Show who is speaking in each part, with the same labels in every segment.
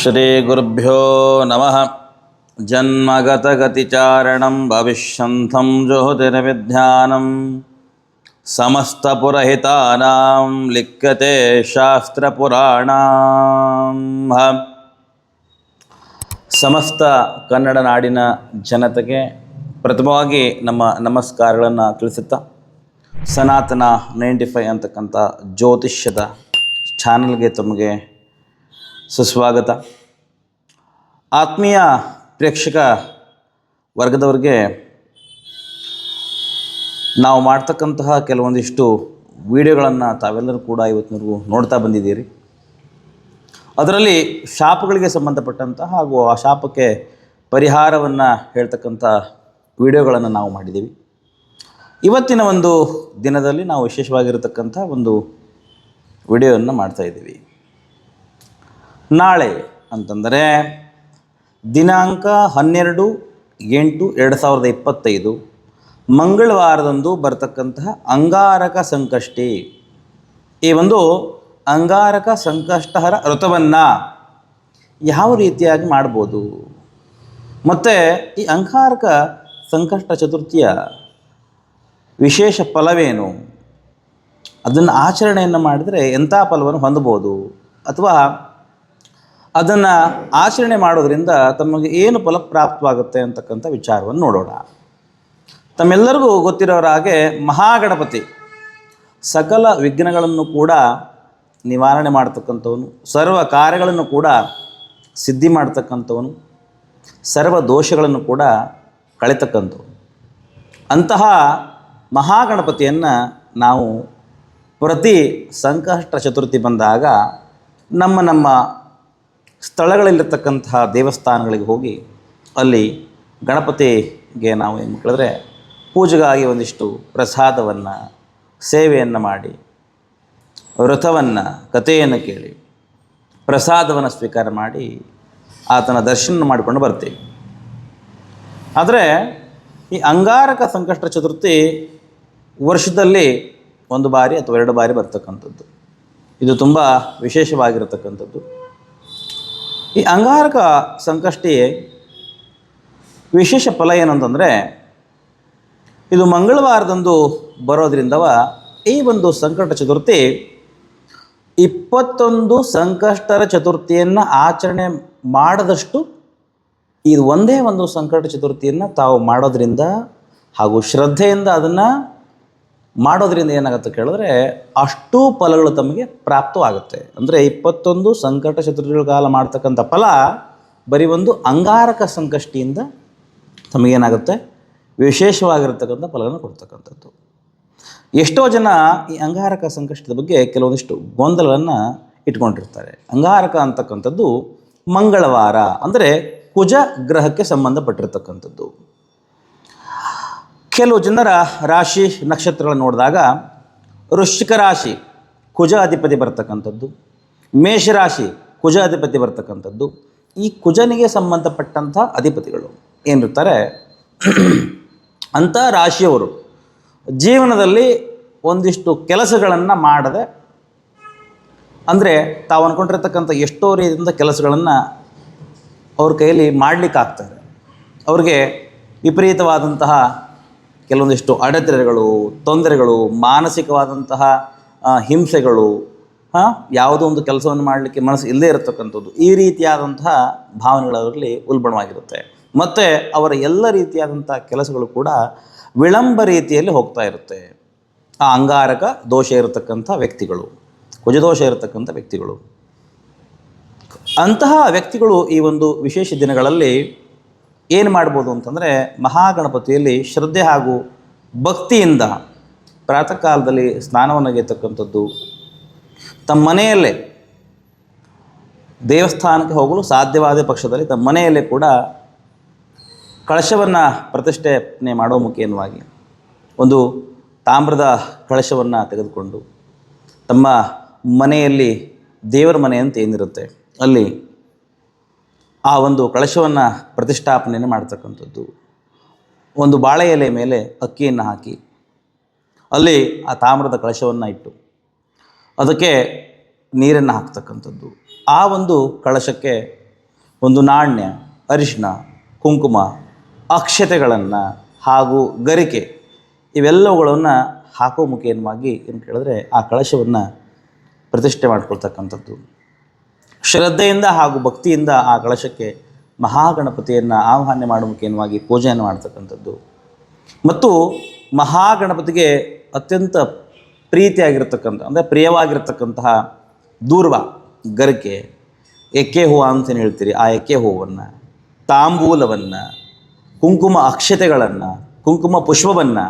Speaker 1: श्रीगुरुभ्यो नमः जन्मगतगतिचारणं भविष्यन्तं ज्योतिर्विध्यानं समस्तपुरहितानां लिख्यते ಶಾಸ್ತ್ರಪುರಾಣ ಸಮಸ್ತ ಕನ್ನಡ ನಾಡಿನ ಜನತೆಗೆ ಪ್ರಥಮವಾಗಿ ನಮ್ಮ ನಮಸ್ಕಾರಗಳನ್ನು ತಿಳಿಸುತ್ತಾ ಸನಾತನ ನೈಂಟಿ ಫೈ ಅಂತಕ್ಕಂಥ ಜ್ಯೋತಿಷ್ಯದ ಚಾನಲ್ಗೆ ತಮಗೆ ಸುಸ್ವಾಗತ. ಆತ್ಮೀಯ ಪ್ರೇಕ್ಷಕ ವರ್ಗದವರಿಗೆ ನಾವು ಮಾಡ್ತಕ್ಕಂತಹ ಕೆಲವೊಂದಿಷ್ಟು ವಿಡಿಯೋಗಳನ್ನು ತಾವೆಲ್ಲರೂ ಕೂಡ ಇವತ್ತಿನವರೆಗೂ ನೋಡ್ತಾ ಬಂದಿದ್ದೀರಿ. ಅದರಲ್ಲಿ ಶಾಪಗಳಿಗೆ ಸಂಬಂಧಪಟ್ಟಂತಹ ಹಾಗೂ ಆ ಶಾಪಕ್ಕೆ ಪರಿಹಾರವನ್ನು ಹೇಳ್ತಕ್ಕಂಥ ವಿಡಿಯೋಗಳನ್ನು ನಾವು ಮಾಡಿದ್ದೀವಿ. ಇವತ್ತಿನ ಒಂದು ದಿನದಲ್ಲಿ ನಾವು ವಿಶೇಷವಾಗಿರತಕ್ಕಂಥ ಒಂದು ವಿಡಿಯೋವನ್ನು ಮಾಡ್ತಾ ಇದ್ದೀವಿ. ನಾಳೆ ಅಂತಂದರೆ ದಿನಾಂಕ ಹನ್ನೆರಡು ಎಂಟು ಎರಡು ಸಾವಿರದ ಇಪ್ಪತ್ತೈದು. ಮಂಗಳವಾರದಂದು ಬರ್ತಕ್ಕಂತಹ ಅಂಗಾರಕ ಸಂಕಷ್ಟಿ. ಈ ಒಂದು ಅಂಗಾರಕ ಸಂಕಷ್ಟಹರ ವ್ರತವನ್ನು ಯಾವ ರೀತಿಯಾಗಿ ಮಾಡ್ಬೋದು? ಮತ್ತು ಈ ಅಂಗಾರಕ ಸಂಕಷ್ಟ ಚತುರ್ಥಿಯ ವಿಶೇಷ ಫಲವೇನು? ಅದನ್ನು ಆಚರಣೆಯನ್ನು ಮಾಡಿದರೆ ಎಂಥ ಫಲವನ್ನು ಹೊಂದ್ಬೋದು? ಅಥವಾ ಅದನ್ನು ಆಚರಣೆ ಮಾಡೋದ್ರಿಂದ ತಮಗೆ ಏನು ಫಲಪ್ರಾಪ್ತವಾಗುತ್ತೆ ಅಂತಕ್ಕಂಥ ವಿಚಾರವನ್ನು ನೋಡೋಣ. ತಮ್ಮೆಲ್ಲರಿಗೂ ಗೊತ್ತಿರೋರ ಹಾಗೆ ಮಹಾಗಣಪತಿ ಸಕಲ ವಿಘ್ನಗಳನ್ನು ಕೂಡ ನಿವಾರಣೆ ಮಾಡ್ತಕ್ಕಂಥವನು, ಸರ್ವ ಕಾರ್ಯಗಳನ್ನು ಕೂಡ ಸಿದ್ಧಿ ಮಾಡ್ತಕ್ಕಂಥವನು, ಸರ್ವ ದೋಷಗಳನ್ನು ಕೂಡ ಕಳೆತಕ್ಕಂಥವನು. ಅಂತಹ ಮಹಾಗಣಪತಿಯನ್ನು ನಾವು ಪ್ರತಿ ಸಂಕಷ್ಟ ಚತುರ್ಥಿ ಬಂದಾಗ ನಮ್ಮ ನಮ್ಮ ಸ್ಥಳಗಳಲ್ಲಿರ್ತಕ್ಕಂತಹ ದೇವಸ್ಥಾನಗಳಿಗೆ ಹೋಗಿ ಅಲ್ಲಿ ಗಣಪತಿಗೆ ನಾವು ಏನು ಕೇಳಿದ್ರೆ ಪೂಜೆಗಾಗಿ ಒಂದಿಷ್ಟು ಪ್ರಸಾದವನ್ನು, ಸೇವೆಯನ್ನು ಮಾಡಿ, ವ್ರತವನ್ನು, ಕಥೆಯನ್ನು ಕೇಳಿ, ಪ್ರಸಾದವನ್ನು ಸ್ವೀಕಾರ ಮಾಡಿ ಆತನ ದರ್ಶನ ಮಾಡಿಕೊಂಡು ಬರ್ತೀವಿ. ಆದರೆ ಈ ಅಂಗಾರಕ ಸಂಕಷ್ಟ ಚತುರ್ಥಿ ವರ್ಷದಲ್ಲಿ ಒಂದು ಬಾರಿ ಅಥವಾ ಎರಡು ಬಾರಿ ಬರ್ತಕ್ಕಂಥದ್ದು. ಇದು ತುಂಬ ವಿಶೇಷವಾಗಿರತಕ್ಕಂಥದ್ದು. ಈ ಅಂಗಾರಕ ಸಂಕಷ್ಟಿ ವಿಶೇಷ ಫಲ ಏನಂತಂದರೆ, ಇದು ಮಂಗಳವಾರದಂದು ಬರೋದ್ರಿಂದವ ಈ ಒಂದು ಸಂಕಟ ಚತುರ್ಥಿ ಇಪ್ಪತ್ತೊಂದು ಸಂಕಷ್ಟರ ಚತುರ್ಥಿಯನ್ನು ಆಚರಣೆ ಮಾಡದಷ್ಟು ಇದು ಒಂದೇ ಒಂದು ಸಂಕಟ ಚತುರ್ಥಿಯನ್ನು ತಾವು ಮಾಡೋದ್ರಿಂದ ಹಾಗೂ ಶ್ರದ್ಧೆಯಿಂದ ಅದನ್ನು ಮಾಡೋದ್ರಿಂದ ಏನಾಗುತ್ತೆ ಕೇಳಿದ್ರೆ ಅಷ್ಟು ಫಲಗಳು ತಮಗೆ ಪ್ರಾಪ್ತವಾಗುತ್ತೆ. ಅಂದರೆ ಇಪ್ಪತ್ತೊಂದು ಸಂಕಟ ಚತುರ್ಥಿಗಳ ಕಾಲ ಮಾಡ್ತಕ್ಕಂಥ ಫಲ ಬರೀ ಒಂದು ಅಂಗಾರಕ ಸಂಕಷ್ಟಿಯಿಂದ ತಮಗೇನಾಗುತ್ತೆ ವಿಶೇಷವಾಗಿರ್ತಕ್ಕಂಥ ಫಲಗಳನ್ನು ಕೊಡ್ತಕ್ಕಂಥದ್ದು. ಎಷ್ಟೋ ಜನ ಈ ಅಂಗಾರಕ ಸಂಕಷ್ಟದ ಬಗ್ಗೆ ಕೆಲವೊಂದಿಷ್ಟು ಗೊಂದಲವನ್ನು ಇಟ್ಕೊಂಡಿರ್ತಾರೆ. ಅಂಗಾರಕ ಅಂತಕ್ಕಂಥದ್ದು ಮಂಗಳವಾರ, ಅಂದರೆ ಕುಜ ಗ್ರಹಕ್ಕೆ ಸಂಬಂಧಪಟ್ಟಿರ್ತಕ್ಕಂಥದ್ದು. ಕೆಲವು ಜನರ ರಾಶಿ ನಕ್ಷತ್ರಗಳನ್ನು ನೋಡಿದಾಗ ವೃಶ್ಚಿಕ ರಾಶಿ ಕುಜ ಅಧಿಪತಿ ಬರ್ತಕ್ಕಂಥದ್ದು, ಮೇಷರಾಶಿ ಕುಜ ಅಧಿಪತಿ ಬರ್ತಕ್ಕಂಥದ್ದು, ಈ ಕುಜನಿಗೆ ಸಂಬಂಧಪಟ್ಟಂಥ ಅಧಿಪತಿಗಳು ಏನಿರ್ತಾರೆ? ಅಂಥ ರಾಶಿಯವರು ಜೀವನದಲ್ಲಿ ಒಂದಿಷ್ಟು ಕೆಲಸಗಳನ್ನು ಮಾಡದೆ, ಅಂದರೆ ತಾವು ಅಂದ್ಕೊಂಡಿರ್ತಕ್ಕಂಥ ಎಷ್ಟೋ ರೀತಿಯಿಂದ ಕೆಲಸಗಳನ್ನು ಅವ್ರ ಕೈಯಲ್ಲಿ ಮಾಡಲಿಕ್ಕಾಗ್ತಾರೆ. ಅವ್ರಿಗೆ ವಿಪರೀತವಾದಂತಹ ಕೆಲವೊಂದಿಷ್ಟು ಅಡೆತಡೆಗಳು, ತೊಂದರೆಗಳು, ಮಾನಸಿಕವಾದಂತಹ ಹಿಂಸೆಗಳು ಹಾಂ ಯಾವುದೋ ಒಂದು ಕೆಲಸವನ್ನು ಮಾಡಲಿಕ್ಕೆ ಮನಸ್ಸು ಇಲ್ಲದೇ ಇರತಕ್ಕಂಥದ್ದು ಈ ರೀತಿಯಾದಂತಹ ಭಾವನೆಗಳು ಅವರಲ್ಲಿ ಉಲ್ಬಣವಾಗಿರುತ್ತೆ. ಮತ್ತು ಅವರ ಎಲ್ಲ ರೀತಿಯಾದಂಥ ಕೆಲಸಗಳು ಕೂಡ ವಿಳಂಬ ರೀತಿಯಲ್ಲಿ ಹೋಗ್ತಾ ಇರುತ್ತೆ. ಆ ಅಂಗಾರಕ ದೋಷ ಇರತಕ್ಕಂಥ ವ್ಯಕ್ತಿಗಳು, ಕುಜದೋಷ ಇರತಕ್ಕಂಥ ವ್ಯಕ್ತಿಗಳು. ಅಂತಹ ವ್ಯಕ್ತಿಗಳು ಈ ಒಂದು ವಿಶೇಷ ದಿನಗಳಲ್ಲಿ ಏನು ಮಾಡ್ಬೋದು ಅಂತಂದರೆ ಮಹಾಗಣಪತಿಯಲ್ಲಿ ಶ್ರದ್ಧೆ ಹಾಗೂ ಭಕ್ತಿಯಿಂದ ಪ್ರಾತಃ ಕಾಲದಲ್ಲಿ ಸ್ನಾನವನ್ನು ಗೆತಕ್ಕಂಥದ್ದು ತಮ್ಮ ಮನೆಯಲ್ಲೇ ದೇವಸ್ಥಾನಕ್ಕೆ ಹೋಗಲು ಸಾಧ್ಯವಾದ ಪಕ್ಷದಲ್ಲಿ ತಮ್ಮ ಮನೆಯಲ್ಲೇ ಕೂಡ ಕಳಶವನ್ನು ಪ್ರತಿಷ್ಠಾಪನೆ ಮಾಡೋ ಮುಖೇನವಾಗಿ ಒಂದು ತಾಮ್ರದ ಕಳಶವನ್ನು ತೆಗೆದುಕೊಂಡು ತಮ್ಮ ಮನೆಯಲ್ಲಿ ದೇವರ ಮನೆ ಅಂತ ಏನಿರುತ್ತೆ? ಅಲ್ಲಿ ಆ ಒಂದು ಕಳಶವನ್ನು ಪ್ರತಿಷ್ಠಾಪನೆಯನ್ನು ಮಾಡ್ತಕ್ಕಂಥದ್ದು. ಒಂದು ಬಾಳೆ ಎಲೆ ಮೇಲೆ ಅಕ್ಕಿಯನ್ನು ಹಾಕಿ, ಅಲ್ಲಿ ಆ ತಾಮ್ರದ ಕಳಶವನ್ನು ಇಟ್ಟು, ಅದಕ್ಕೆ ನೀರನ್ನು ಹಾಕ್ತಕ್ಕಂಥದ್ದು. ಆ ಒಂದು ಕಳಶಕ್ಕೆ ಒಂದು ನಾಣ್ಯ ಅರಿಶಿನ ಕುಂಕುಮ, ಅಕ್ಷತೆಗಳನ್ನು ಹಾಗೂ ಗರಿಕೆ ಇವೆಲ್ಲವುಗಳನ್ನು ಹಾಕೋ ಮುಖೇನವಾಗಿ ಏನು ಕೇಳಿದ್ರೆ ಆ ಕಳಶವನ್ನು ಪ್ರತಿಷ್ಠೆ ಮಾಡ್ಕೊಳ್ತಕ್ಕಂಥದ್ದು. ಶ್ರದ್ಧೆಯಿಂದ ಹಾಗೂ ಭಕ್ತಿಯಿಂದ ಆ ಕಳಶಕ್ಕೆ ಮಹಾಗಣಪತಿಯನ್ನು ಆಹ್ವಾನ ಮಾಡುವ ಮುಖೇನವಾಗಿ ಪೂಜೆಯನ್ನು ಮಾಡ್ತಕ್ಕಂಥದ್ದು. ಮತ್ತು ಮಹಾಗಣಪತಿಗೆ ಅತ್ಯಂತ ಪ್ರೀತಿಯಾಗಿರ್ತಕ್ಕಂಥ, ಅಂದರೆ ಪ್ರಿಯವಾಗಿರ್ತಕ್ಕಂತಹ ದೂರ್ವ ಗರಿಕೆ ಎಕ್ಕೆ ಹೂವು ಅಂತೇನು ಹೇಳ್ತೀರಿ? ಆ ಎಕ್ಕೆ ಹೂವನ್ನು, ತಾಂಬೂಲವನ್ನು, ಕುಂಕುಮ ಅಕ್ಷತೆಗಳನ್ನು, ಕುಂಕುಮ ಪುಷ್ಪವನ್ನು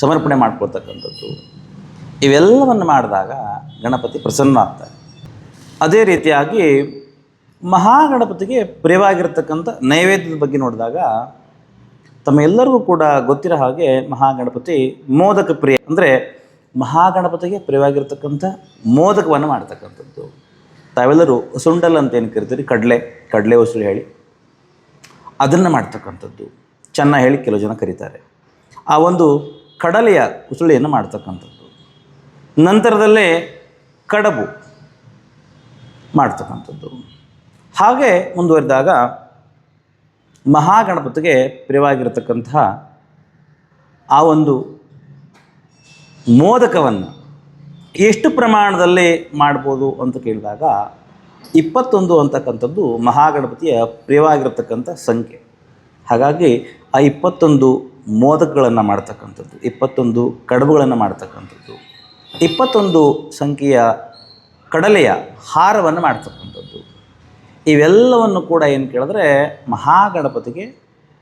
Speaker 1: ಸಮರ್ಪಣೆ ಮಾಡ್ಕೊಳ್ತಕ್ಕಂಥದ್ದು. ಇವೆಲ್ಲವನ್ನು ಮಾಡಿದಾಗ ಗಣಪತಿ ಪ್ರಸನ್ನ ಆಗ್ತಾರೆ ಅದೇ ರೀತಿಯಾಗಿ ಮಹಾಗಣಪತಿಗೆ ಪ್ರಿಯವಾಗಿರ್ತಕ್ಕಂಥ ನೈವೇದ್ಯದ ಬಗ್ಗೆ ನೋಡಿದಾಗ ತಮ್ಮ ಎಲ್ಲರಿಗೂ ಕೂಡ ಗೊತ್ತಿರೋ ಹಾಗೆ ಮಹಾಗಣಪತಿ ಮೋದಕ ಪ್ರಿಯ. ಅಂದರೆ ಮಹಾಗಣಪತಿಗೆ ಪ್ರಿಯವಾಗಿರ್ತಕ್ಕಂಥ ಮೋದಕವನ್ನು ಮಾಡ್ತಕ್ಕಂಥದ್ದು. ತಾವೆಲ್ಲರೂ ಸುಂಡಲ್ ಅಂತ ಏನು ಕರಿತೀರಿ? ಕಡಲೆ ಕಡಲೆ ಉಸಿರು ಹೇಳಿ. ಅದನ್ನು ಮಾಡ್ತಕ್ಕಂಥದ್ದು. ಚೆನ್ನ ಹೇಳಿ ಕೆಲವು ಜನ ಕರೀತಾರೆ. ಆ ಒಂದು ಕಡಲೆಯ ಉಸುಳಿಯನ್ನು ಮಾಡ್ತಕ್ಕಂಥದ್ದು. ನಂತರದಲ್ಲೇ ಕಡಬು. ಮಾಡ್ತಕ್ಕಂಥದ್ದು. ಹಾಗೆ ಮುಂದುವರಿದಾಗ ಮಹಾಗಣಪತಿಗೆ ಪ್ರಿಯವಾಗಿರತಕ್ಕಂತಹ ಆ ಒಂದು ಮೋದಕವನ್ನು ಎಷ್ಟು ಪ್ರಮಾಣದಲ್ಲಿ ಮಾಡ್ಬೋದು ಅಂತ ಕೇಳಿದಾಗ ಇಪ್ಪತ್ತೊಂದು ಅಂತಕ್ಕಂಥದ್ದು ಮಹಾಗಣಪತಿಯ ಪ್ರಿಯವಾಗಿರತಕ್ಕಂಥ ಸಂಖ್ಯೆ. ಹಾಗಾಗಿ ಆ ಇಪ್ಪತ್ತೊಂದು ಮೋದಕಗಳನ್ನು ಮಾಡ್ತಕ್ಕಂಥದ್ದು, ಇಪ್ಪತ್ತೊಂದು ಕಡುಬುಗಳನ್ನು ಮಾಡ್ತಕ್ಕಂಥದ್ದು, ಇಪ್ಪತ್ತೊಂದು ಸಂಖ್ಯೆಯ ಕಡಲೆಯ ಹಾರವನ್ನು ಮಾಡ್ತಕ್ಕಂಥದ್ದು. ಇವೆಲ್ಲವನ್ನು ಕೂಡ ಏನು ಕೇಳಿದ್ರೆ ಮಹಾಗಣಪತಿಗೆ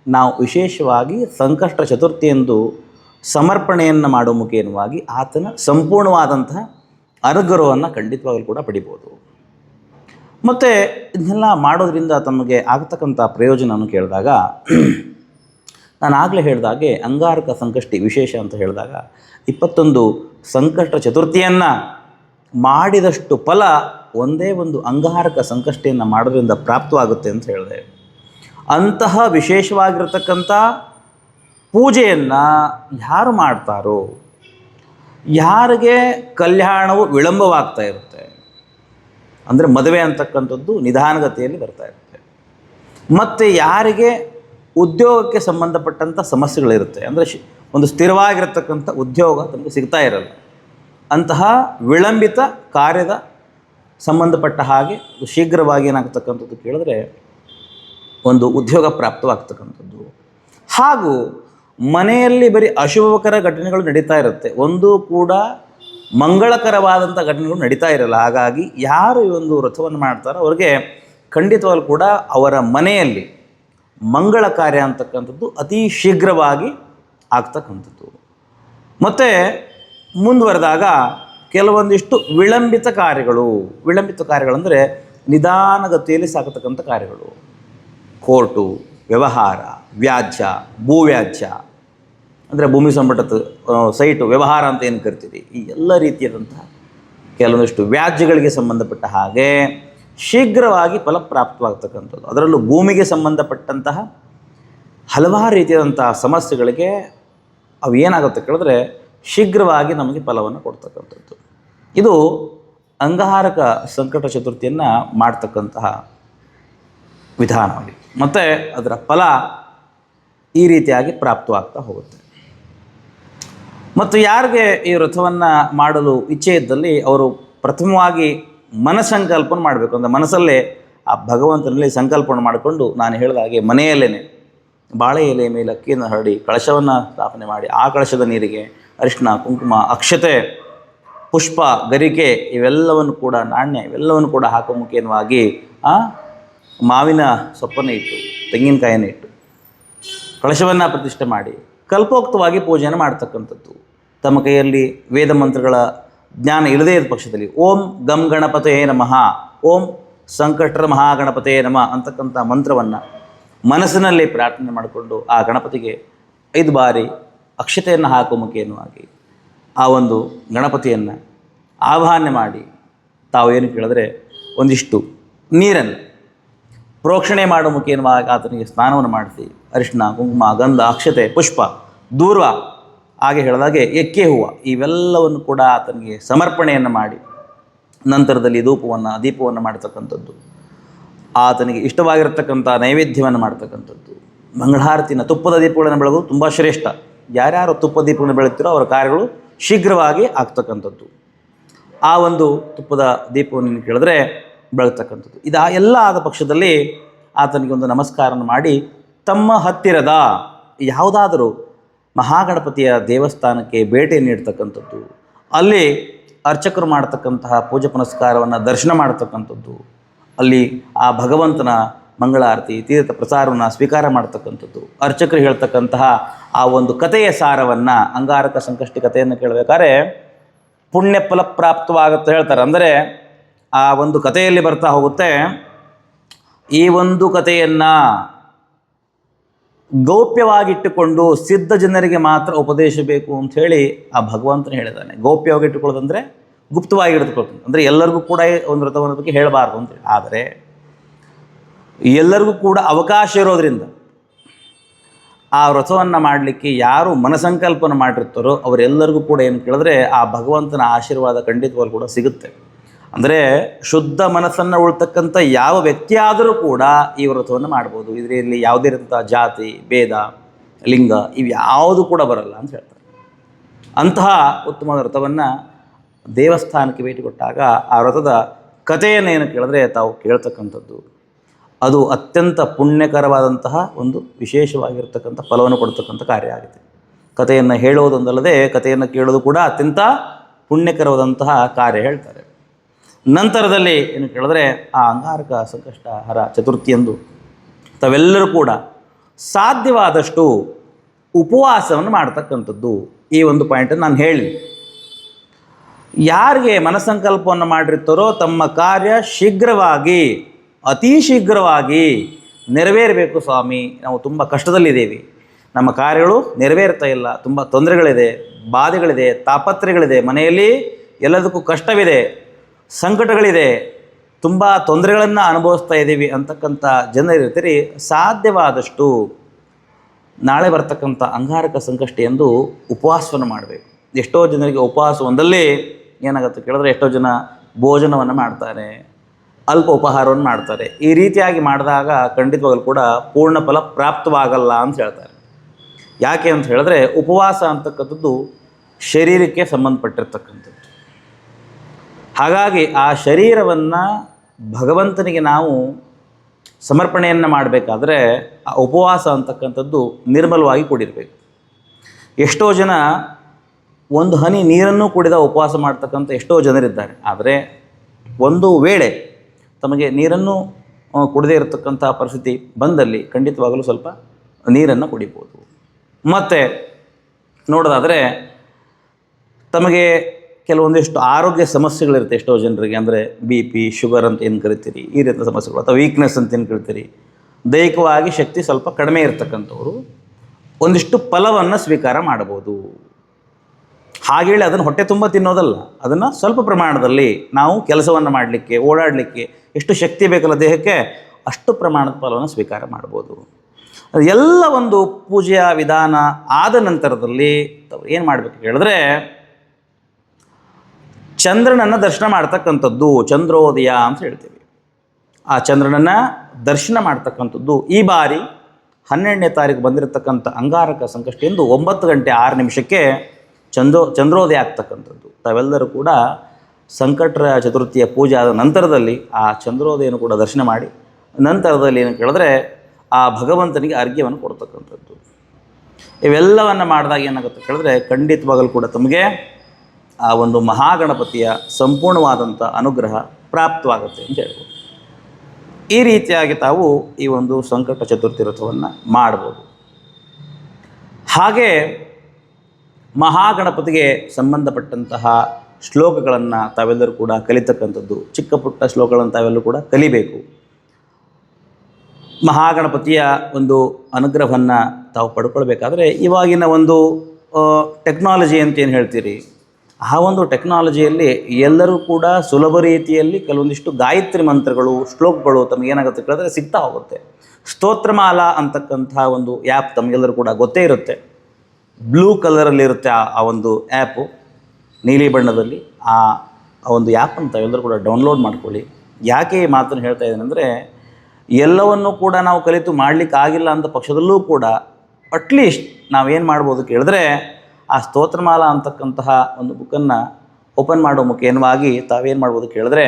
Speaker 1: ನಾವು ವಿಶೇಷವಾಗಿ ಸಂಕಷ್ಟ ಚತುರ್ಥಿ ಎಂದು ಸಮರ್ಪಣೆಯನ್ನು ಮಾಡುವ ಮುಖೇನವಾಗಿ ಆತನ ಸಂಪೂರ್ಣವಾದಂತಹ ಅನುಗ್ರಹವನ್ನು ಖಂಡಿತವಾಗಲೂ ಕೂಡ ಪಡಿಬೋದು. ಮತ್ತು ಇದನ್ನೆಲ್ಲ ಮಾಡೋದ್ರಿಂದ ತಮಗೆ ಆಗ್ತಕ್ಕಂಥ ಪ್ರಯೋಜನವನ್ನು ಕೇಳಿದಾಗ, ನಾನು ಆಗಲೇ ಹೇಳಿದಾಗೆ ಅಂಗಾರಕ ಸಂಕಷ್ಟಿ ವಿಶೇಷ ಅಂತ ಹೇಳಿದಾಗ ಇಪ್ಪತ್ತೊಂದು ಸಂಕಷ್ಟ ಚತುರ್ಥಿಯನ್ನು ಮಾಡಿದಷ್ಟು ಫಲ ಒಂದೇ ಒಂದು ಅಂಗಾರಕ ಸಂಕಷ್ಟೆಯನ್ನು ಮಾಡೋದ್ರಿಂದ ಪ್ರಾಪ್ತವಾಗುತ್ತೆ ಅಂತ ಹೇಳಿದೆ. ಅಂತಹ ವಿಶೇಷವಾಗಿರತಕ್ಕಂಥ ಪೂಜೆಯನ್ನು ಯಾರು ಮಾಡ್ತಾರೋ, ಯಾರಿಗೆ ಕಲ್ಯಾಣವು ವಿಳಂಬವಾಗ್ತಾ ಇರುತ್ತೆ, ಅಂದರೆ ಮದುವೆ ಅಂತಕ್ಕಂಥದ್ದು ನಿಧಾನಗತಿಯಲ್ಲಿ ಬರ್ತಾ ಇರುತ್ತೆ. ಮತ್ತು ಯಾರಿಗೆ ಉದ್ಯೋಗಕ್ಕೆ ಸಂಬಂಧಪಟ್ಟಂಥ ಸಮಸ್ಯೆಗಳಿರುತ್ತೆ, ಅಂದರೆ ಒಂದು ಸ್ಥಿರವಾಗಿರತಕ್ಕಂಥ ಉದ್ಯೋಗ ತಮಗೆ ಸಿಗ್ತಾ ಇರಲ್ಲ. ಅಂತಹ ವಿಳಂಬಿತ ಕಾರ್ಯದ ಸಂಬಂಧಪಟ್ಟ ಹಾಗೆ ಶೀಘ್ರವಾಗಿ ಏನಾಗ್ತಕ್ಕಂಥದ್ದು ಕೇಳಿದ್ರೆ ಒಂದು ಉದ್ಯೋಗ ಪ್ರಾಪ್ತವಾಗ್ತಕ್ಕಂಥದ್ದು. ಹಾಗೂ ಮನೆಯಲ್ಲಿ ಬರೀ ಅಶುಭಕರ ಘಟನೆಗಳು ನಡೀತಾ ಇರುತ್ತೆ. ಒಂದು ಕೂಡ ಮಂಗಳಕರವಾದಂಥ ಘಟನೆಗಳು ನಡೀತಾ ಇರಲ್ಲ. ಹಾಗಾಗಿ ಯಾರು ಈ ಒಂದು ವ್ರತವನ್ನು ಮಾಡ್ತಾರೋ ಅವ್ರಿಗೆ ಖಂಡಿತವಾಗ್ಲೂ ಕೂಡ ಅವರ ಮನೆಯಲ್ಲಿ ಮಂಗಳ ಕಾರ್ಯ ಅಂತಕ್ಕಂಥದ್ದು ಅತಿ ಶೀಘ್ರವಾಗಿ ಆಗ್ತಕ್ಕಂಥದ್ದು. ಮತ್ತು ಮುಂದುವರೆದಾಗ ಕೆಲವೊಂದಿಷ್ಟು ವಿಳಂಬಿತ ಕಾರ್ಯಗಳು, ವಿಳಂಬಿತ ಕಾರ್ಯಗಳಂದರೆ ನಿಧಾನಗತಿಯಲ್ಲಿ ಸಾಕತಕ್ಕಂಥ ಕಾರ್ಯಗಳು. ಕೋರ್ಟು, ವ್ಯವಹಾರ, ವ್ಯಾಜ್ಯ, ಭೂವ್ಯಾಜ್ಯ. ಅಂದರೆ ಭೂಮಿ ಸಂಪಟ ಸೈಟು, ವ್ಯವಹಾರ ಅಂತ ಏನು ಕರಿತೀವಿ ಈ ಎಲ್ಲ ರೀತಿಯಾದಂತಹ ಕೆಲವೊಂದಿಷ್ಟು ವ್ಯಾಜ್ಯಗಳಿಗೆ ಸಂಬಂಧಪಟ್ಟ ಹಾಗೆ ಶೀಘ್ರವಾಗಿ ಫಲಪ್ರಾಪ್ತವಾಗ್ತಕ್ಕಂಥದ್ದು. ಅದರಲ್ಲೂ ಭೂಮಿಗೆ ಸಂಬಂಧಪಟ್ಟಂತಹ ಹಲವಾರು ರೀತಿಯಾದಂತಹ ಸಮಸ್ಯೆಗಳಿಗೆ ಅವು ಏನಾಗುತ್ತೆ ಕೇಳಿದ್ರೆ ಶೀಘ್ರವಾಗಿ ನಮಗೆ ಫಲವನ್ನು ಕೊಡ್ತಕ್ಕಂಥದ್ದು. ಇದು ಅಂಗಹಾರಕ ಸಂಕಟ ಚತುರ್ಥಿಯನ್ನು ಮಾಡ್ತಕ್ಕಂತಹ ವಿಧಾನವಾಗಿ ಮತ್ತು ಅದರ ಫಲ ಈ ರೀತಿಯಾಗಿ ಪ್ರಾಪ್ತವಾಗ್ತಾ ಹೋಗುತ್ತೆ. ಮತ್ತು ಯಾರಿಗೆ ಈ ವ್ರತವನ್ನು ಮಾಡಲು ಇಚ್ಛೆ ಇದ್ದಲ್ಲಿ ಅವರು ಪ್ರಥಮವಾಗಿ ಮನಸಂಕಲ್ಪನ ಮಾಡಬೇಕು. ಅಂದರೆ ಮನಸ್ಸಲ್ಲೇ ಆ ಭಗವಂತನಲ್ಲಿ ಸಂಕಲ್ಪನ ಮಾಡಿಕೊಂಡು ನಾನು ಹೇಳಿದ ಹಾಗೆ ಮನೆಯಲ್ಲೇ ಬಾಳೆ ಎಲೆ ಮೇಲೆ ಅಕ್ಕಿಯನ್ನು ಹರಡಿ ಕಳಶವನ್ನು ಸ್ಥಾಪನೆ ಮಾಡಿ ಆ ಕಳಶದ ನೀರಿಗೆ ಅರಿಶಿನ ಕುಂಕುಮ, ಅಕ್ಷತೆ, ಪುಷ್ಪ, ಗರಿಕೆ ಇವೆಲ್ಲವನ್ನು ಕೂಡ, ನಾಣ್ಯ ಇವೆಲ್ಲವನ್ನು ಕೂಡ ಹಾಕೋ ಮುಖೇನವಾಗಿ ಮಾವಿನ ಸೊಪ್ಪನ್ನು ಇಟ್ಟು ತೆಂಗಿನಕಾಯನ್ನು ಇಟ್ಟು, ಕಳಶವನ್ನು ಪ್ರತಿಷ್ಠೆ ಮಾಡಿ, ಕಲ್ಪೋಕ್ತವಾಗಿ ಪೂಜೆಯನ್ನು ಮಾಡ್ತಕ್ಕಂಥದ್ದು. ತಮ್ಮ ಕೈಯಲ್ಲಿ ವೇದ ಮಂತ್ರಗಳ ಜ್ಞಾನ ಇಲ್ಲದೇ ಇದ್ದ ಪಕ್ಷದಲ್ಲಿ, ಓಂ ಗಂ ಗಣಪತೇ ನಮಃ, ಓಂ ಸಂಕಟರ ಮಹಾಗಣಪತೇ ನಮಃ ಅಂತಕ್ಕಂಥ ಮಂತ್ರವನ್ನು ಮನಸ್ಸಿನಲ್ಲಿ ಪ್ರಾರ್ಥನೆ ಮಾಡಿಕೊಂಡು ಆ ಗಣಪತಿಗೆ ಐದು ಬಾರಿ ಅಕ್ಷತೆಯನ್ನು ಹಾಕುವ ಮುಖೇನವಾಗಿ ಆ ಒಂದು ಗಣಪತಿಯನ್ನು ಆವಾಹನೆ ಮಾಡಿ ತಾವು ಏನು ಕೇಳಿದ್ರೆ ಒಂದಿಷ್ಟು ನೀರನ್ನು ಪ್ರೋಕ್ಷಣೆ ಮಾಡುವ ಮುಖೇನವಾಗಿ ಆತನಿಗೆ ಸ್ನಾನವನ್ನು ಮಾಡಿಸಿ ಅರಿಶಿನ ಕುಂಕುಮ, ಗಂಧ, ಅಕ್ಷತೆ, ಪುಷ್ಪ, ದೂರ್ವ ಹಾಗೆ ಹೇಳಿದಾಗೆ ಎಕ್ಕೆ ಹೂವು ಇವೆಲ್ಲವನ್ನು ಕೂಡ ಆತನಿಗೆ ಸಮರ್ಪಣೆಯನ್ನು ಮಾಡಿ ನಂತರದಲ್ಲಿ ಧೂಪವನ್ನು, ದೀಪವನ್ನು ಮಾಡತಕ್ಕಂಥದ್ದು. ಆತನಿಗೆ ಇಷ್ಟವಾಗಿರತಕ್ಕಂಥ ನೈವೇದ್ಯವನ್ನು ಮಾಡ್ತಕ್ಕಂಥದ್ದು. ಮಂಗಳಾರತಿನ ತುಪ್ಪದ ದೀಪಗಳನ್ನು ಬೆಳಗೋದು ತುಂಬ ಶ್ರೇಷ್ಠ. ಯಾರ್ಯಾರು ತುಪ್ಪ ದೀಪಗಳನ್ನು ಬೆಳಗ್ತಿರೋ ಅವರ ಕಾರ್ಯಗಳು ಶೀಘ್ರವಾಗಿ ಆಗ್ತಕ್ಕಂಥದ್ದು. ಆ ಒಂದು ತುಪ್ಪದ ದೀಪವನ್ನು ಕೇಳಿದ್ರೆ ಬೆಳಗ್ತಕ್ಕಂಥದ್ದು. ಇದು ಎಲ್ಲ ಆದ ಪಕ್ಷದಲ್ಲಿ ಆತನಿಗೆ ಒಂದು ನಮಸ್ಕಾರವನ್ನು ಮಾಡಿ, ತಮ್ಮ ಹತ್ತಿರದ ಯಾವುದಾದರೂ ಮಹಾಗಣಪತಿಯ ದೇವಸ್ಥಾನಕ್ಕೆ ಭೇಟಿ ನೀಡ್ತಕ್ಕಂಥದ್ದು. ಅಲ್ಲಿ ಅರ್ಚಕರು ಮಾಡ್ತಕ್ಕಂತಹ ಪೂಜೆ ಪುನಸ್ಕಾರವನ್ನು ದರ್ಶನ ಮಾಡ್ತಕ್ಕಂಥದ್ದು. ಅಲ್ಲಿ ಆ ಭಗವಂತನ ಮಂಗಳಾರತಿ ತೀರ್ಥ ಪ್ರಸಾರವನ್ನು ಸ್ವೀಕಾರ ಮಾಡ್ತಕ್ಕಂಥದ್ದು. ಅರ್ಚಕರು ಹೇಳ್ತಕ್ಕಂತಹ ಆ ಒಂದು ಕಥೆಯ ಸಾರವನ್ನು ಅಂಗಾರಕ ಸಂಕಷ್ಟಿ ಕಥೆಯನ್ನು ಕೇಳಬೇಕಾದ್ರೆ ಪುಣ್ಯ ಫಲಪ್ರಾಪ್ತವಾಗುತ್ತೆ ಹೇಳ್ತಾರೆ. ಅಂದರೆ ಆ ಒಂದು ಕಥೆಯಲ್ಲಿ ಬರ್ತಾ ಹೋಗುತ್ತೆ, ಈ ಒಂದು ಕಥೆಯನ್ನು ಗೌಪ್ಯವಾಗಿಟ್ಟುಕೊಂಡು ಸಿದ್ಧ ಜನರಿಗೆ ಮಾತ್ರ ಉಪದೇಶ ಬೇಕು ಅಂತ ಹೇಳಿ ಆ ಭಗವಂತನ ಹೇಳಿದ್ದಾನೆ. ಗೌಪ್ಯವಾಗಿಟ್ಟುಕೊಳ್ಳೋದಂದರೆ ಗುಪ್ತವಾಗಿ ಹಿಡಿದುಕೊಳ್ತಾನೆ ಅಂದರೆ ಎಲ್ಲರಿಗೂ ಕೂಡ ಒಂದು ವ್ರತವನ್ನ ಬಗ್ಗೆ ಹೇಳಬಾರ್ದು ಅಂತೇಳಿ ಆದರೆ ಎಲ್ಲರಿಗೂ ಕೂಡ ಅವಕಾಶ ಇರೋದರಿಂದ ಆ ವ್ರತವನ್ನು ಮಾಡಲಿಕ್ಕೆ ಯಾರು ಮನಸಂಕಲ್ಪನ ಮಾಡಿರ್ತಾರೋ ಅವರೆಲ್ಲರಿಗೂ ಕೂಡ ಏನು ಕೇಳಿದ್ರೆ ಆ ಭಗವಂತನ ಆಶೀರ್ವಾದ ಖಂಡಿತವಾಗ್ಲೂ ಕೂಡ ಸಿಗುತ್ತೆ. ಅಂದರೆ ಶುದ್ಧ ಮನಸ್ಸನ್ನು ಉಳ್ತಕ್ಕಂಥ ಯಾವ ವ್ಯಕ್ತಿಯಾದರೂ ಕೂಡ ಈ ವ್ರತವನ್ನು ಮಾಡ್ಬೋದು. ಇದರಲ್ಲಿ ಯಾವುದೇ ರೀತಿಯ ಜಾತಿ, ಭೇದ, ಲಿಂಗ ಇವು ಯಾವುದು ಕೂಡ ಬರಲ್ಲ ಅಂತ ಹೇಳ್ತಾರೆ. ಅಂತಹ ಉತ್ತಮವಾದ ವ್ರತವನ್ನು ದೇವಸ್ಥಾನಕ್ಕೆ ಭೇಟಿ ಕೊಟ್ಟಾಗ ಆ ವ್ರತದ ಕಥೆಯನ್ನು ಏನು ಕೇಳಿದ್ರೆ ತಾವು ಕೇಳ್ತಕ್ಕಂಥದ್ದು. ಅದು ಅತ್ಯಂತ ಪುಣ್ಯಕರವಾದಂತಹ ಒಂದು ವಿಶೇಷವಾಗಿರ್ತಕ್ಕಂಥ ಫಲವನ್ನು ಕೊಡ್ತಕ್ಕಂಥ ಕಾರ್ಯ ಆಗಿದೆ. ಕಥೆಯನ್ನು ಹೇಳುವುದೊಂದಲ್ಲದೆ ಕಥೆಯನ್ನು ಕೇಳೋದು ಕೂಡ ಅತ್ಯಂತ ಪುಣ್ಯಕರವಾದಂತಹ ಕಾರ್ಯ ಹೇಳ್ತಾರೆ. ನಂತರದಲ್ಲಿ ಏನು ಕೇಳಿದ್ರೆ ಆ ಅಂಗಾರಕ ಸಂಕಷ್ಟ ಹರ ಚತುರ್ಥಿಯಂದು ತಾವೆಲ್ಲರೂ ಕೂಡ ಸಾಧ್ಯವಾದಷ್ಟು ಉಪವಾಸವನ್ನು ಮಾಡ್ತಕ್ಕಂಥದ್ದು ಈ ಒಂದು ಪಾಯಿಂಟನ್ನು ನಾನು ಹೇಳಿ ಯಾರಿಗೆ ಮನಸ್ಸಂಕಲ್ಪವನ್ನು ಮಾಡಿರ್ತಾರೋ ತಮ್ಮ ಕಾರ್ಯ ಶೀಘ್ರವಾಗಿ ಅತಿ ಶೀಘ್ರವಾಗಿ ನೆರವೇರಬೇಕು ಸ್ವಾಮಿ. ನಾವು ತುಂಬ ಕಷ್ಟದಲ್ಲಿದ್ದೀವಿ. ನಮ್ಮ ಕಾರ್ಯಗಳು ನೆರವೇರ್ತಾ ಇಲ್ಲ. ತುಂಬ ತೊಂದರೆಗಳಿದೆ, ಬಾಧೆಗಳಿದೆ ತಾಪತ್ರೆಗಳಿದೆ ಮನೆಯಲ್ಲಿ ಎಲ್ಲದಕ್ಕೂ ಕಷ್ಟವಿದೆ, ಸಂಕಟಗಳಿದೆ. ತುಂಬ ತೊಂದರೆಗಳನ್ನು ಅನುಭವಿಸ್ತಾ ಇದ್ದೀವಿ ಅಂತಕ್ಕಂಥ ಜನರಿರ್ತೀರಿ ಸಾಧ್ಯವಾದಷ್ಟು ನಾಳೆ ಬರ್ತಕ್ಕಂಥ ಅಂಗಾರಕ ಸಂಕಷ್ಟ ಎಂದು ಉಪವಾಸವನ್ನು ಮಾಡಬೇಕು. ಎಷ್ಟೋ ಜನರಿಗೆ ಉಪವಾಸ ಒಂದಲ್ಲಿ ಏನಾಗುತ್ತೆ ಕೇಳಿದ್ರೆ ಎಷ್ಟೋ ಜನ ಭೋಜನವನ್ನು ಮಾಡ್ತಾರೆ. ಅಲ್ಪ ಉಪಹಾರವನ್ನು ಮಾಡ್ತಾರೆ. ಈ ರೀತಿಯಾಗಿ ಮಾಡಿದಾಗ ಖಂಡಿತವಾಗಲೂ ಕೂಡ ಪೂರ್ಣ ಫಲ ಪ್ರಾಪ್ತವಾಗಲ್ಲ ಅಂತ ಹೇಳ್ತಾರೆ. ಯಾಕೆ ಅಂತ ಹೇಳಿದ್ರೆ ಉಪವಾಸ ಅಂತಕ್ಕಂಥದ್ದು ಶರೀರಕ್ಕೆ ಸಂಬಂಧಪಟ್ಟಿರ್ತಕ್ಕಂಥದ್ದು. ಹಾಗಾಗಿ ಆ ಶರೀರವನ್ನು ಭಗವಂತನಿಗೆ ನಾವು ಸಮರ್ಪಣೆಯನ್ನು ಮಾಡಬೇಕಾದ್ರೆ ಆ ಉಪವಾಸ ಅಂತಕ್ಕಂಥದ್ದು ನಿರ್ಮಲವಾಗಿ ಕೂಡಿರಬೇಕು. ಎಷ್ಟೋ ಜನ ಒಂದು ಹನಿ ನೀರನ್ನು ಕುಡಿದ ಉಪವಾಸ ಮಾಡ್ತಕ್ಕಂಥ ಎಷ್ಟೋ ಜನರಿದ್ದಾರೆ. ಆದರೆ ಒಂದು ವೇಳೆ ತಮಗೆ ನೀರನ್ನು ಕುಡದೇ ಇರತಕ್ಕಂಥ ಪರಿಸ್ಥಿತಿ ಬಂದಲ್ಲಿ ಖಂಡಿತವಾಗಲೂ ಸ್ವಲ್ಪ ನೀರನ್ನು ಕುಡಿಬೋದು. ಮತ್ತು ನೋಡೋದಾದರೆ ತಮಗೆ ಕೆಲವೊಂದಿಷ್ಟು ಆರೋಗ್ಯ ಸಮಸ್ಯೆಗಳಿರುತ್ತೆ ಎಷ್ಟೋ ಜನರಿಗೆ. ಅಂದರೆ ಬಿ ಪಿ ಶುಗರ್ ಅಂತ ಏನು ಕರಿತೀರಿ? ಈ ರೀತಿಯ ಸಮಸ್ಯೆಗಳು. ಅಥವಾ ವೀಕ್ನೆಸ್ ಅಂತ ಏನು ಕರಿತೀರಿ? ದೈಹಿಕವಾಗಿ ಶಕ್ತಿ ಸ್ವಲ್ಪ ಕಡಿಮೆ ಇರತಕ್ಕಂಥವ್ರು. ಒಂದಿಷ್ಟು ಫಲವನ್ನು ಸ್ವೀಕಾರ ಮಾಡ್ಬೋದು ಹಾಗೇಳಿ ಅದನ್ನು ಹೊಟ್ಟೆ ತುಂಬ ತಿನ್ನೋದಲ್ಲ. ಅದನ್ನು ಸ್ವಲ್ಪ ಪ್ರಮಾಣದಲ್ಲಿ ನಾವು ಕೆಲಸವನ್ನು ಮಾಡಲಿಕ್ಕೆ, ಓಡಾಡಲಿಕ್ಕೆ ಎಷ್ಟು ಶಕ್ತಿ ಬೇಕಲ್ಲ ದೇಹಕ್ಕೆ ಅಷ್ಟು ಪ್ರಮಾಣದ ಫಲವನ್ನು ಸ್ವೀಕಾರ ಮಾಡ್ಬೋದು. ಎಲ್ಲ ಒಂದು ಪೂಜೆಯ ವಿಧಾನ ಆದ ನಂತರದಲ್ಲಿ ಏನು ಮಾಡಬೇಕು ಹೇಳಿದ್ರೆ, ಚಂದ್ರನನ್ನು ದರ್ಶನ ಮಾಡ್ತಕ್ಕಂಥದ್ದು ಚಂದ್ರೋದಯ ಅಂತ ಹೇಳ್ತೀವಿ. ಆ ಚಂದ್ರನನ್ನು ದರ್ಶನ ಮಾಡ್ತಕ್ಕಂಥದ್ದು ಈ ಬಾರಿ ಹನ್ನೆರಡನೇ ತಾರೀಕು ಬಂದಿರತಕ್ಕಂಥ ಅಂಗಾರಕ ಸಂಕಷ್ಟಿಯಂದು ಒಂಬತ್ತು ಗಂಟೆ ಆರು ನಿಮಿಷಕ್ಕೆ ಚಂದ್ರೋ ಚಂದ್ರೋದಯ ಆಗ್ತಕ್ಕಂಥದ್ದು. ತಾವೆಲ್ಲರೂ ಕೂಡ ಸಂಕಟರ ಚತುರ್ಥಿಯ ಪೂಜೆ ಆದ ನಂತರದಲ್ಲಿ ಆ ಚಂದ್ರೋದಯನ ಕೂಡ ದರ್ಶನ ಮಾಡಿ, ನಂತರದಲ್ಲಿ ಏನು ಕೇಳಿದ್ರೆ ಆ ಭಗವಂತನಿಗೆ ಅರ್ಘ್ಯವನ್ನು ಕೊಡ್ತಕ್ಕಂಥದ್ದು. ಇವೆಲ್ಲವನ್ನು ಮಾಡಿದಾಗ ಏನಾಗುತ್ತೆ ಕೇಳಿದ್ರೆ ಖಂಡಿತವಾಗಲೂ ಕೂಡ ತಮಗೆ ಆ ಒಂದು ಮಹಾಗಣಪತಿಯ ಸಂಪೂರ್ಣವಾದಂಥ ಅನುಗ್ರಹ ಪ್ರಾಪ್ತವಾಗುತ್ತೆ ಅಂತ ಹೇಳ್ಬೋದು. ಈ ರೀತಿಯಾಗಿ ತಾವು ಈ ಒಂದು ಸಂಕಟ ಚತುರ್ಥಿ ರಥವನ್ನು ಮಾಡ್ಬೋದು. ಹಾಗೆ ಮಹಾಗಣಪತಿಗೆ ಸಂಬಂಧಪಟ್ಟಂತಹ ಶ್ಲೋಕಗಳನ್ನು ತಾವೆಲ್ಲರೂ ಕೂಡ ಕಲಿತಕ್ಕಂಥದ್ದು, ಚಿಕ್ಕ ಪುಟ್ಟ ಶ್ಲೋಕಗಳನ್ನು ತಾವೆಲ್ಲರೂ ಕೂಡ ಕಲಿಬೇಕು. ಮಹಾಗಣಪತಿಯ ಒಂದು ಅನುಗ್ರಹವನ್ನು ತಾವು ಪಡ್ಕೊಳ್ಬೇಕಾದ್ರೆ ಇವಾಗಿನ ಒಂದು ಟೆಕ್ನಾಲಜಿ ಅಂತ ಏನು ಹೇಳ್ತೀರಿ? ಆ ಒಂದು ಟೆಕ್ನಾಲಜಿಯಲ್ಲಿ ಎಲ್ಲರೂ ಕೂಡ ಸುಲಭ ರೀತಿಯಲ್ಲಿ ಕೆಲವೊಂದಿಷ್ಟು ಗಾಯತ್ರಿ ಮಂತ್ರಗಳು, ಶ್ಲೋಕಗಳು ತಮಗೇನಾಗುತ್ತೆ ಕೇಳಿದ್ರೆ ಸಿಗ್ತಾ ಹೋಗುತ್ತೆ. ಸ್ತೋತ್ರಮಾಲಾ ಅಂತಕ್ಕಂಥ ಒಂದು ಆ್ಯಪ್ ತಮಗೆಲ್ಲರೂ ಕೂಡ ಗೊತ್ತೇ ಇರುತ್ತೆ. ಬ್ಲೂ ಕಲರಲ್ಲಿರುತ್ತೆ ಆ ಆ ಒಂದು ಆ್ಯಪು ನೀಲಿ ಬಣ್ಣದಲ್ಲಿ. ಆ ಒಂದು ಆ್ಯಪನ್ನು ತಾವೆಲ್ಲರೂ ಕೂಡ ಡೌನ್ಲೋಡ್ ಮಾಡ್ಕೊಳ್ಳಿ. ಯಾಕೆ ಈ ಮಾತನ್ನು ಹೇಳ್ತಾ ಇದ್ದೇನೆ ಅಂದರೆ, ಎಲ್ಲವನ್ನು ಕೂಡ ನಾವು ಕಲಿತು ಮಾಡಲಿಕ್ಕೆ ಆಗಿಲ್ಲ ಅಂತ ಪಕ್ಷದಲ್ಲೂ ಕೂಡ ಅಟ್ಲೀಸ್ಟ್ ನಾವೇನು ಮಾಡ್ಬೋದು ಕೇಳಿದ್ರೆ, ಆ ಸ್ತೋತ್ರಮಾಲ ಅಂತಕ್ಕಂತಹ ಒಂದು ಬುಕ್ಕನ್ನು ಓಪನ್ ಮಾಡೋ ಮುಖೇನವಾಗಿ ತಾವೇನು ಮಾಡ್ಬೋದು ಕೇಳಿದ್ರೆ,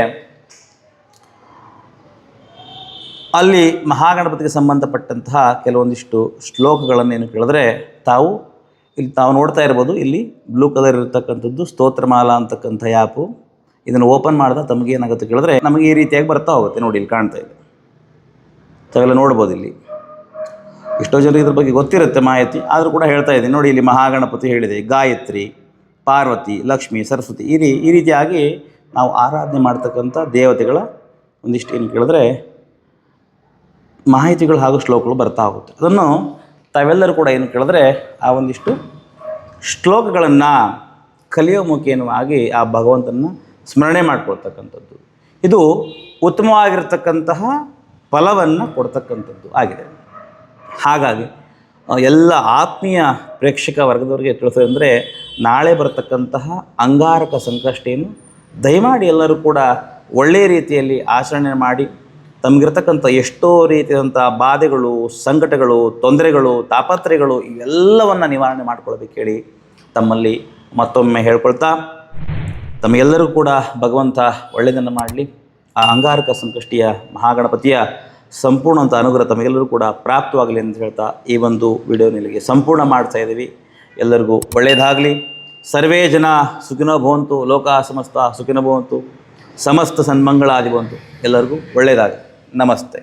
Speaker 1: ಅಲ್ಲಿ ಮಹಾಗಣಪತಿಗೆ ಸಂಬಂಧಪಟ್ಟಂತಹ ಕೆಲವೊಂದಿಷ್ಟು ಶ್ಲೋಕಗಳನ್ನು ಏನು ಕೇಳಿದ್ರೆ, ತಾವು ಇಲ್ಲಿ ತಾವು ನೋಡ್ತಾ ಇರ್ಬೋದು, ಇಲ್ಲಿ ಬ್ಲೂ ಕಲರ್ ಇರತಕ್ಕಂಥದ್ದು ಸ್ತೋತ್ರಮಾಲಾ ಅಂತಕ್ಕಂಥ ಆ್ಯಪು ಇದನ್ನು ಓಪನ್ ಮಾಡಿದ ತಮಗೆ ಏನಾಗುತ್ತೆ ಕೇಳಿದ್ರೆ ನಮಗೆ ಈ ರೀತಿಯಾಗಿ ಬರ್ತಾ ಹೋಗುತ್ತೆ ನೋಡಿ, ಇಲ್ಲಿ ಕಾಣ್ತಾ ಇದೆ. ತಾವೆಲ್ಲ ನೋಡ್ಬೋದು ಇಲ್ಲಿ. ಎಷ್ಟೋ ಜನರಿಗೆ ಇದ್ರ ಬಗ್ಗೆ ಗೊತ್ತಿರುತ್ತೆ ಮಾಹಿತಿ, ಆದರೂ ಕೂಡ ಹೇಳ್ತಾ ಇದ್ದೀನಿ. ನೋಡಿ, ಇಲ್ಲಿ ಮಹಾಗಣಪತಿ ಹೇಳಿದೆ, ಗಾಯತ್ರಿ, ಪಾರ್ವತಿ, ಲಕ್ಷ್ಮಿ, ಸರಸ್ವತಿ, ಈ ರೀ, ಈ ರೀತಿಯಾಗಿ ನಾವು ಆರಾಧನೆ ಮಾಡ್ತಕ್ಕಂಥ ದೇವತೆಗಳ ಒಂದಿಷ್ಟು ಏನು ಕೇಳಿದ್ರೆ ಮಾಹಿತಿಗಳು ಹಾಗೂ ಶ್ಲೋಕಗಳು ಬರ್ತಾ ಹೋಗುತ್ತೆ. ಅದನ್ನು ತಾವೆಲ್ಲರೂ ಕೂಡ ಏನು ಕೇಳಿದ್ರೆ ಆ ಒಂದಿಷ್ಟು ಶ್ಲೋಕಗಳನ್ನು ಕಲಿಯೋ ಮುಖೇನವಾಗಿ ಆ ಭಗವಂತನ ಸ್ಮರಣೆ ಮಾಡ್ಕೊಳ್ತಕ್ಕಂಥದ್ದು. ಇದು ಉತ್ತಮವಾಗಿರ್ತಕ್ಕಂತಹ ಫಲವನ್ನು ಕೊಡ್ತಕ್ಕಂಥದ್ದು ಆಗಿದೆ. ಹಾಗಾಗಿ ಎಲ್ಲ ಆತ್ಮೀಯ ಪ್ರೇಕ್ಷಕ ವರ್ಗದವರಿಗೆ ತಿಳಿಸೋದಂದರೆ ನಾಳೆ ಬರತಕ್ಕಂತಹ ಅಂಗಾರಕ ಸಂಕಷ್ಟೇನು ದಯಮಾಡಿ ಎಲ್ಲರೂ ಕೂಡ ಒಳ್ಳೆಯ ರೀತಿಯಲ್ಲಿ ಆಚರಣೆ ಮಾಡಿ ತಮಗಿರ್ತಕ್ಕಂಥ ಎಷ್ಟೋ ರೀತಿಯಾದಂಥ ಬಾಧೆಗಳು, ಸಂಕಟಗಳು, ತೊಂದರೆಗಳು, ತಾಪತ್ರಯಗಳು ಇವೆಲ್ಲವನ್ನು ನಿವಾರಣೆ ಮಾಡ್ಕೊಳ್ಬೇಕು ಹೇಳಿ ತಮ್ಮಲ್ಲಿ ಮತ್ತೊಮ್ಮೆ ಹೇಳ್ಕೊಳ್ತಾ ತಮಗೆಲ್ಲರೂ ಕೂಡ ಭಗವಂತ ಒಳ್ಳೆಯದನ್ನು ಮಾಡಲಿ. ಆ ಅಂಗಾರಕ ಸಂಕಷ್ಟಿಯ ಮಹಾಗಣಪತಿಯ ಸಂಪೂರ್ಣವಂಥ ಅನುಗ್ರಹ ತಮಗೆಲ್ಲರೂ ಕೂಡ ಪ್ರಾಪ್ತವಾಗಲಿ ಅಂತ ಹೇಳ್ತಾ ಈ ಒಂದು ವಿಡಿಯೋ ನಿಮಗೆ ಸಂಪೂರ್ಣ ಮಾಡ್ತಾ ಇದ್ದೀವಿ. ಎಲ್ಲರಿಗೂ ಒಳ್ಳೆಯದಾಗಲಿ. ಸರ್ವೇ ಜನ ಸುಖಿನೋ ಭವಂತು, ಲೋಕ ಸಮಸ್ತ ಸುಖಿನ ಭವಂತು, ಸಮಸ್ತ ಸನ್ಮಂಗಳಾದಿ ಭವಂತು. ಎಲ್ಲರಿಗೂ ಒಳ್ಳೆಯದಾಗಲಿ. नमस्ते।